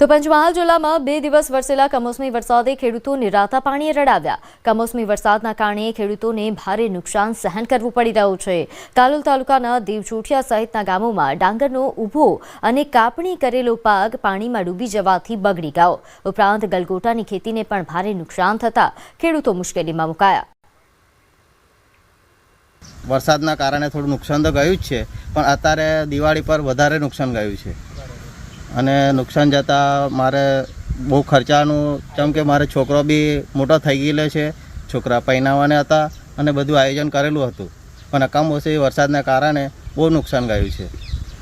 તો પંચમહાલ જિલ્લામાં બે દિવસ વરસેલા કમોસમી વરસાદે ખેડૂતોને રાતા પાણીએ રડાવ્યા. કમોસમી વરસાદના કારણે ખેડૂતોને ભારે નુકસાન સહન કરવું પડી રહ્યું છે. કાલોલ તાલુકાના દેવજોઠિયા સહિતના ગામોમાં ડાંગરનો ઊભો અને કાપણી કરેલો પાક પાણીમાં ડૂબી જવાથી બગડી ગયો. ઉપરાંત ગલગોટાની ખેતીને પણ ભારે નુકસાન થતા ખેડૂતો મુશ્કેલીમાં મુકાયા. વરસાદના કારણે થોડું નુકસાન તો ગયું જ છે, પણ અત્યારે દિવાળી પર વધારે નુકસાન ગયું છે. અને નુકસાન જતાં મારે બહુ ખર્ચાનું, જેમ કે મારે છોકરો બી મોટો થઈ ગયેલો છે, છોકરા પહેનાવાને હતા અને બધું આયોજન કરેલું હતું. પણ કમોસમી વરસાદના કારણે બહુ નુકસાન ગયું છે.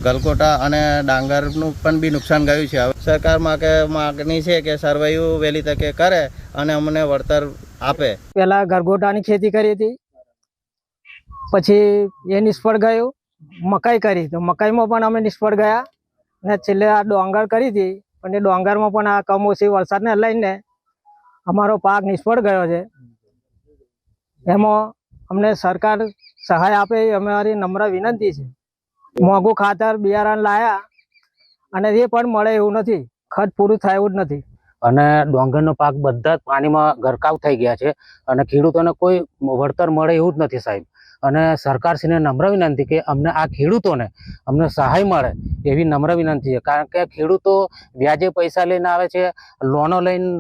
ગલકોટા અને ડાંગરનું પણ બી નુકસાન ગયું છે. હવે સરકારમાં કે માગણી છે કે સર્વેયું વહેલી તકે કરે અને અમને વળતર આપે. પહેલાં ગરગોટાની ખેતી કરી હતી. પછી એ નિષ્ફળ ગયું. મકાઈ કરી. તો મકાઈમાં પણ અમે નિષ્ફળ ગયા. અને છેલ્લે આ ડોંગર કરી હતી, પણ એ ડોંગરમાં પણ આ કમોસમી વરસાદને લઈને અમારો પાક નિષ્ફળ ગયો છે. એમાં અમને સરકાર સહાય આપે એ અમારી નમ્ર વિનંતી છે. મોંઘું ખાતર બિયારણ લાયા અને એ પણ મળે એવું નથી. ખર્ચ પૂરું થાય એવું જ નથી. અને ડોંગરનો પાક બધા જ પાણીમાં ગરકાવ થઈ ગયા છે અને ખેડૂતોને કોઈ વળતર મળે એવું જ નથી સાહેબ. અને સરકારશ્રીને નમ્ર વિનંતી કે અમને આ ખેડૂતોને અમને સહાય મળે એવી નમ્ર વિનંતી છે. કારણ કે ખેડૂતો વ્યાજે પૈસા લઈને આવે છે, લોનો લઈને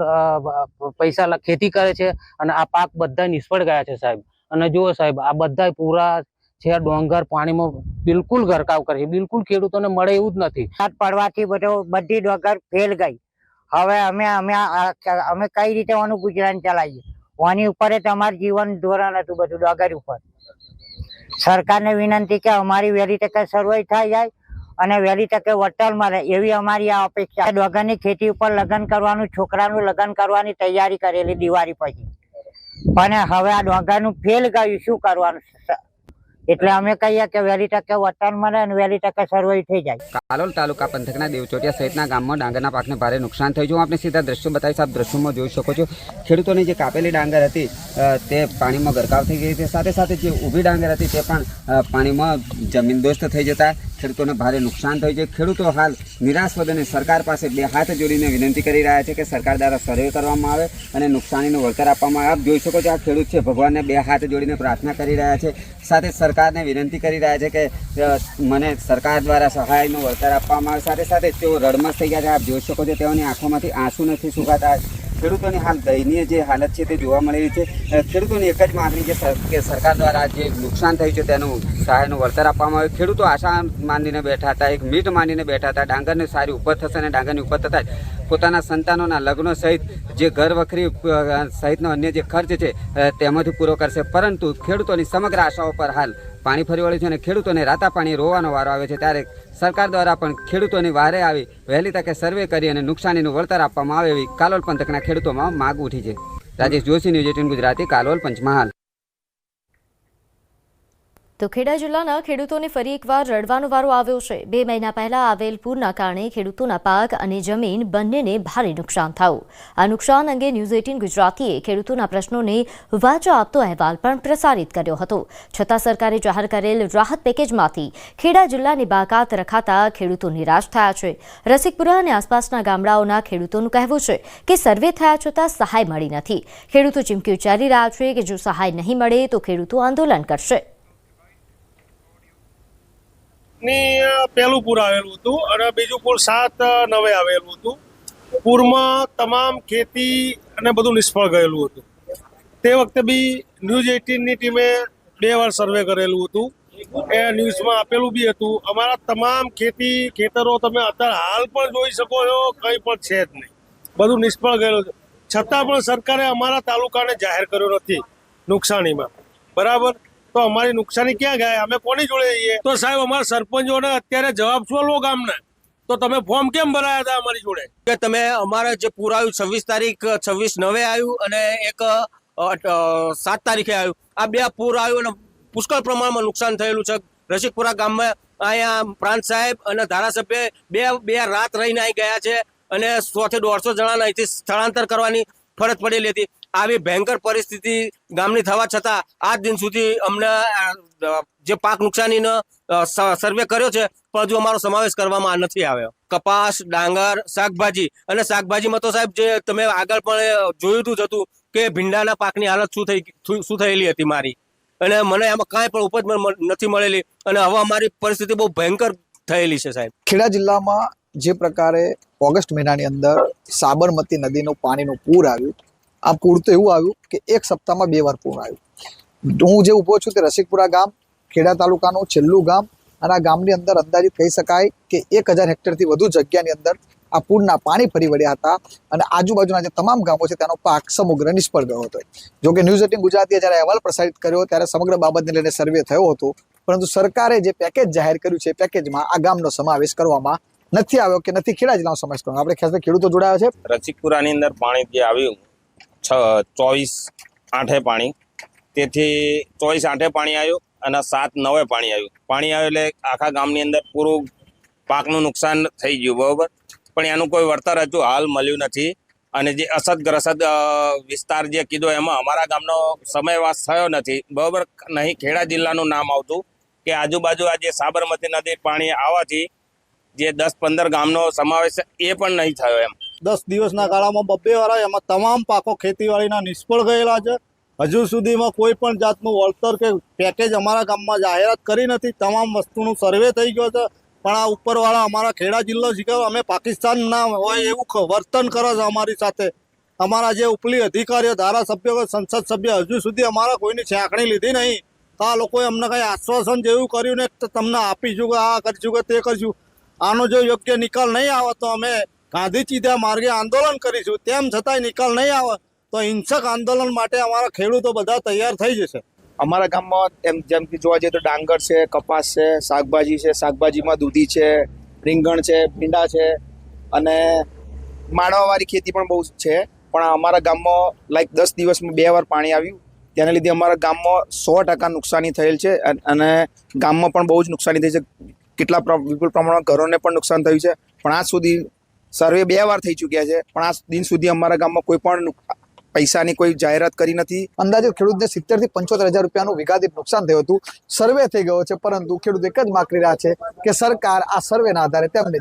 પૈસા ખેતી કરે છે અને આ પાક બધા નિષ્ફળ ગયા છે સાહેબ. અને જુઓ સાહેબ, આ બધા પૂરા છે ડોંગર પાણીમાં બિલકુલ ગરકાવ કરે છે. બિલકુલ ખેડૂતોને મળે એવું જ નથી. વરસાદ પાડવાથી બધો, બધી ડોંગર ફેલ ગઈ. હવે અમે અમે અમે કઈ રીતે ઓનું ગુજરાન ચલાવીએ? ઓની ઉપર જ અમારું જીવન ધોરણ હતું બધું ડગર ઉપર. સરકારને વિનંતી કે અમારી વહેલી તકે સર્વે થઈ જાય અને વહેલી તકે વટલ મળે એવી અમારી આ અપેક્ષા. ડોગરની ખેતી ઉપર લગ્ન કરવાનું, છોકરાનું લગ્ન કરવાની તૈયારી કરેલી દિવાળી પછી. પણ હવે આ ડોગરનું ફેલ ગયું, શું કરવાનું? એટલે અમે કહીએ કે વહેલી તકે વળતર મળે અને વહેલી તકે સર્વે થઈ જાય. કાલોલ તાલુકા પંથકના દેવચોટિયા સહિતના ગામમાં ડાંગરના પાકને ભારે નુકસાન થયું છે. હું આપને સીધા દ્રશ્યો બતાવીશ. આપ દ્રશ્યોમાં જોઈ શકો છો. ખેડૂતોની જે કાપેલી ડાંગર હતી તે પાણીમાં ગરકાવ થઈ ગઈ હતી. સાથે સાથે જે ઊભી ડાંગર હતી, તે પણ પાણીમાં જમીનદોસ્ત થઈ જતા ખેડૂતોને ભારે નુકસાન થયું છે. ખેડૂતો હાલ નિરાશ વદને સરકાર પાસે બે હાથ જોડીને વિનંતી કરી રહ્યા છે કે સરકાર દ્વારા સર્વે કરવામાં આવે અને નુકસાનીનું વળતર આપવામાં આવે. આપ જોઈ શકો છો આ ખેડૂત છે. ભગવાનને બે હાથ જોડીને પ્રાર્થના કરી રહ્યા છે. સાથે સરકારને વિનંતી કરી રહ્યા છે કે મને સરકાર દ્વારા સહાયનું વળતર આપવામાં આવે. સાથે સાથે તેઓ રડમસ થઈ ગયા છે. આપ જોઈ શકો છો તેઓની આંખોમાંથી આંસુ નથી સુકાતા. ખેડૂતોની હાલ દયનીય જે હાલત છે તે જોવા મળી રહી છે. ખેડૂતોની એક જ માગણી છે કે સરકાર દ્વારા જે નુકસાન થયું છે તેનું સહાયનું વળતર આપવામાં આવે. ખેડૂતો આશા માનીને બેઠા હતા, એક મીટ માનીને બેઠા હતા. ડાંગરને સારી ઉપજ થશે અને ડાંગરની ઉપજ થતાં પોતાના સંતાનોના લગ્નો સહિત જે ઘર વખરી સહિતનો અન્ય જે ખર્ચ છે તેમાંથી પૂરો કરશે. પરંતુ ખેડૂતોની સમગ્ર આશાઓ પર હાલ પાણી ફરી વળ્યું છે અને ખેડૂતોને રાતા પાણી રોવાનો વારો આવે છે. ત્યારે સરકાર દ્વારા પણ ખેડૂતોની વારે આવી વહેલી તકે સર્વે કરી અને નુકસાનીનું વળતર આપવામાં આવે એવી કાલોલ પંથકના ખેડૂતોમાં માગ ઉઠી છે. Rajesh Joshi, News Eighteen Gujarati, Kalol Panchmahal. તો ખેડા જિલ્લાના ખેડૂતોને ફરી એકવાર રડવાનો વારો આવ્યો છે. બે મહિના પહેલા આવેલ પૂરના કારણે ખેડૂતોના પાક અને જમીન બંનેને ભારે નુકસાન થયું. આ નુકસાન અંગે ન્યૂઝ એટીન ગુજરાતીએ ખેડૂતોના પ્રશ્નોને વાચો આપતો અહેવાલ પણ પ્રસારિત કર્યો હતો. છતાં સરકારે જાહેર કરેલ રાહત પેકેજમાંથી ખેડા જિલ્લાની બાકાત રખાતા ખેડૂતો નિરાશ થયા છે. રસિકપુરા અને આસપાસના ગામડાઓના ખેડૂતોનું કહેવું છે કે સર્વે થયા છતાં સહાય મળી નથી. ખેડૂતો ચીમકી ઉચ્ચારી રહ્યા છે કે જો સહાય નહીં મળે તો ખેડૂતો આંદોલન કરશે. ની પહેલું પૂર આવેલું હતું અને બીજું પૂર સાત નવે આવેલું હતું. પૂરમાં તમામ ખેતી અને બધું નિષ્ફળ ગયેલું હતું. તે વખતે બી ન્યૂઝ એઇટીનની ટીમે બે વાર સર્વે કરેલું હતું. એ ન્યૂઝમાં આપેલું બી હતું, અમારા તમામ ખેતી, ખેતરો તમે અત્યારે હાલ પણ જોઈ શકો છો, કંઈ પણ છે જ નહીં. બધું નિષ્ફળ ગયેલું છતાં પણ સરકારે અમારા તાલુકાને જાહેર કર્યો નથી નુકસાનીમાં. બરાબર? તો અમારી નુકસાની ક્યાં ગયા? અમે કોની જોડે જઈએ તો સાહેબ, અમારા સરપંચોને અત્યારે જવાબ શું લો ગામને? તો તમે ફોર્મ કેમ ભરાયા હતા અમારી જોડે? કે તમે અમારે જે પૂર આવ્યું છવ્વીસ તારીખ, છવ્વીસ નવે આવ્યું અને એક સાત તારીખે આવ્યું. આ બે પૂર આવ્યું અને પુષ્કળ પ્રમાણમાં નુકસાન થયેલું છે. રસિકપુરા ગામમાં અહીંયા પ્રાંત સાહેબ અને ધારાસભ્ય બે બે રાત રહીને અહીં ગયા છે અને સો થી દોઢસો જણાને અહીંથી સ્થળાંતર કરવાની ફરજ પડેલી હતી આવી ભયંકર પરિસ્થિતિ ગામની થવા છતાં આજ દિન સુધી અમને જે પાક નુકસાનીનો સર્વે કર્યો છે, પણ હજુ અમારો સમાવેશ કરવામાં નથી આવ્યો. કપાસ, ડાંગર, શાકભાજી અને શાકભાજીમાં તો સાહેબ, જે તમે આગળ પણ જોયું હતું હતું કે ભીંડાના પાકની હાલત શું થઈ શું થયેલી હતી મારી. અને મને એમાં કાંઈ પણ ઉપજ નથી મળેલી અને હવે અમારી પરિસ્થિતિ બહુ ભયંકર થયેલી છે સાહેબ. ખેડા જિલ્લામાં જે પ્રકારે ઓગસ્ટ મહિનાની અંદર સાબરમતી નદીનું પાણીનું પૂર આવ્યું આ પૂર તો એવું આવ્યું કે એક સપ્તાહમાં બે વાર પૂર આવ્યું. હું જે ઊભો છું તે રસિકપુરા ગામ, ખેડા તાલુકાનું છેલ્લું ગામ અને આ ગામની અંદર અંદાજિત કહી શકાય કે એક હજાર હેક્ટરથી વધુ જગ્યાની અંદર આ પૂરના પાણી ફરી વળ્યા હતા અને આજુબાજુના જે તમામ ગામો છે તેનો પાક સમગ્ર નિષ્ફળ ગયો હતો. જો કે ન્યૂઝ એટીન ગુજરાતીએ જ્યારે અહેવાલ પ્રસારિત કર્યો ત્યારે સમગ્ર બાબતને લઈને સર્વે થયો હતો, પરંતુ સરકારે જે પેકેજ જાહેર કર્યું છે પેકેજમાં આ ગામનો સમાવેશ કરવામાં નથી આવ્યો કે નથી ખેડા જિલ્લાનો સમાવેશ કરવામાં આપણે ખાસ ખેડૂતો જોડાયા છે. રસિકપુરાની અંદર પાણી જે આવ્યું ચોવીસ આઠે પાણી. તેથી ચોવીસ આઠે પાણી આવ્યું અને સાત નવે પાણી આવ્યું. પાણી આવ્યું એટલે આખા ગામની અંદર પૂરું પાકનું નુકસાન થઈ ગયું, બરોબર? પણ એનું કોઈ વળતર હજુ હાલ મળ્યું નથી. અને જે અસદગ્રસ્ત વિસ્તાર જે કીધો એમાં અમારા ગામનો સમયવાસ થયો નથી. બરોબર? નહીં, ખેડા જિલ્લાનું નામ આવતું કે આજુબાજુ આ જે સાબરમતી નદી પાણી આવવાથી જે દસ પંદર ગામનો સમાવેશ એ પણ નહીં થયો એમ. દસ દિવસના ગાળામાં બબ્બે વાળા એમાં તમામ પાકો ખેતીવાડીના નિષ્ફળ ગયેલા છે. હજુ સુધીમાં કોઈ પણ જાતનું વળતર કે પેકેજ અમારા ગામમાં જાહેરાત કરી નથી. તમામ વસ્તુનું સર્વે થઈ ગયો છે. પણ આ ઉપરવાળા અમારા ખેડા જિલ્લો શીખવ અમે પાકિસ્તાનના હોય એવું વર્તન કરે છે અમારી સાથે. અમારા જે ઉપલી અધિકારીઓ, ધારાસભ્યો સંસદ સભ્ય હજુ સુધી અમારા કોઈની છાંકણી લીધી નહીં. તો આ લોકોએ અમને કંઈ આશ્વાસન જેવું કર્યું ને તમને આપીશું કે આ કરશું કે તે કરશું. આનો જો યોગ્ય નિકાલ નહીં આવે તો અમે ગાંધી ચીધા માર્ગે આંદોલન કરીશું, તેમ છતાંય નિકાલ નહીં આવે, તો હિંસક આંદોલન માટે અમારા ખેડૂતો બધા તૈયાર થઈ જશે. અમારા ગામમાં એમ જેમ કે જોવા જઈએ તો ડાંગર છે, કપાસ છે, શાકભાજી છે, શાકભાજીમાં દૂધી છે, રીંગણ છે, ભીંડા છે અને માળવાવાળી ખેતી પણ બહુ છે. પણ અમારા ગામમાં લાઈક દસ દિવસમાં બે વાર પાણી આવ્યું. તેના લીધે અમારા ગામમાં સો ટકા નુકસાની થયેલ છે અને ગામમાં પણ બહુ જ નુકસાની થઈ છે. કેટલા વિપુલ પ્રમાણમાં ઘરોને પણ નુકસાન થયું છે. પણ આજ સુધી સર્વે બે વાર થઈ ચૂક્યા છે. પણ આ દિન સુધી અમારા ગામમાં કોઈ પણ પૈસાની કોઈ જાહેરાત કરી નથી. અંદાજે ખેડૂતને સિત્તેરથી પંચોતેર હજાર રૂપિયાનું વિઘાદિત નુકસાન થયું હતું. સર્વે થઈ ગયો છે, પરંતુ ખેડૂત એક જ માકરી રહ્યા છે કે સરકાર આ સર્વેના આધારે તેમને